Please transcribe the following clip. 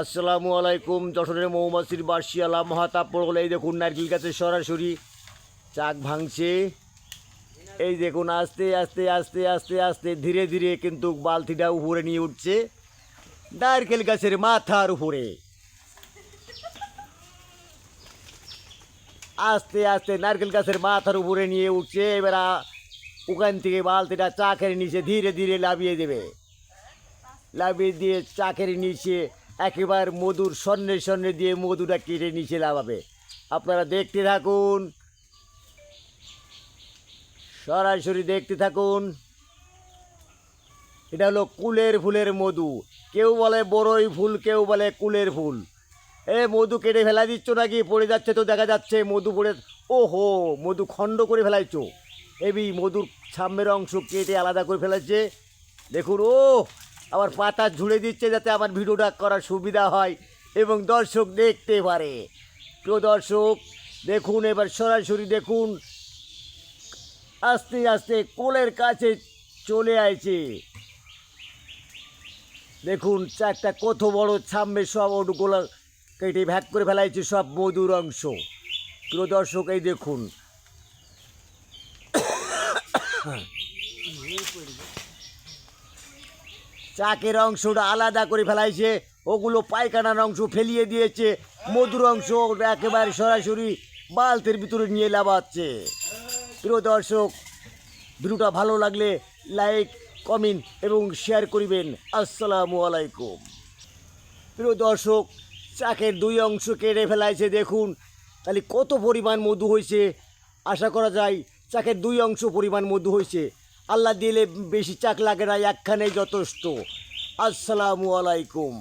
আসসালামু আলাইকুম, যশোরের মৌমাছির বার্ষিয়ালা মহাতাপ পড়লে এই দেখুন নারকেল গাছে সরাসরি চাক ভাঙছে। এই দেখুন, আস্তে আস্তে আস্তে আস্তে আস্তে, ধীরে ধীরে কিন্তু বালতিটা উপরে নিয়ে উঠছে, নারকেল গাছের মাথার উপরে। আস্তে আস্তে নারকেল গাছের মাথার উপরে নিয়ে উঠছে, এবার ওখান থেকে বালতিটা চাকের নিচে ধীরে ধীরে লাভিয়ে দেবে। লাভিয়ে দিয়ে চাকের নিচে একেবারে মধুর স্বর্ণে স্বর্ণে দিয়ে মধুটা কেটে নিচে লাভাবে। আপনারা দেখতে থাকুন। সরাসরি দেখতে থাকুন। এটা হলো কুলের ফুলের মধু। কেউ বলে বড়ই ফুল, কেউ বলে কুলের ফুল। এ, মধু কেটে ফেলা দিচ্ছ নাকি? পড়ে যাচ্ছে তো, দেখা যাচ্ছে মধু পড়ে ও হো মধু খণ্ড করে ফেলাইছো। এবি মধুর সামনের অংশ কেটে আলাদা করে ফেলেছে। দেখুন ও আবার পাতা ঝুড়ে দিচ্ছে যাতে আমার ভিডিওটা করার সুবিধা হয় এবং দর্শক দেখতে পারে। প্রিয় দর্শক, দেখুন, এবার সরাসরি দেখুন। আস্তে আস্তে কোলের কাছে চলে আইছে। দেখুন, চারটা কত বড় সামনে সব ওগুলো কেটে ভ্যাক করে ফেলাইছে সব মধুর অংশ। প্রিয় দর্শক, এই দেখুন। চাকের অংশটা আলাদা করে ফেলাইছে, ওগুলো পায়খানার অংশ ফেলিয়ে দিয়েছে, মধুর অংশ একেবারে সরাসরি বালতের ভিতরে নিয়ে লাভাচ্ছে প্রিয় দর্শক, ভিডিওটা ভালো লাগলে লাইক, কমেন্ট এবং শেয়ার করিবেন। আসসালামু আলাইকুম। প্রিয় দর্শক, চাকের দুই অংশ কেটে ফেলাইছে, দেখুন, তাহলে কত পরিমাণ মধু হয়েছে আশা করা যায় চাকের দুই অংশ পরিমাণ মধু হয়েছে আল্লাহ দিলে বেশি চাক লাগে না একখানে যথেষ্ট। আসসালামু আলাইকুম।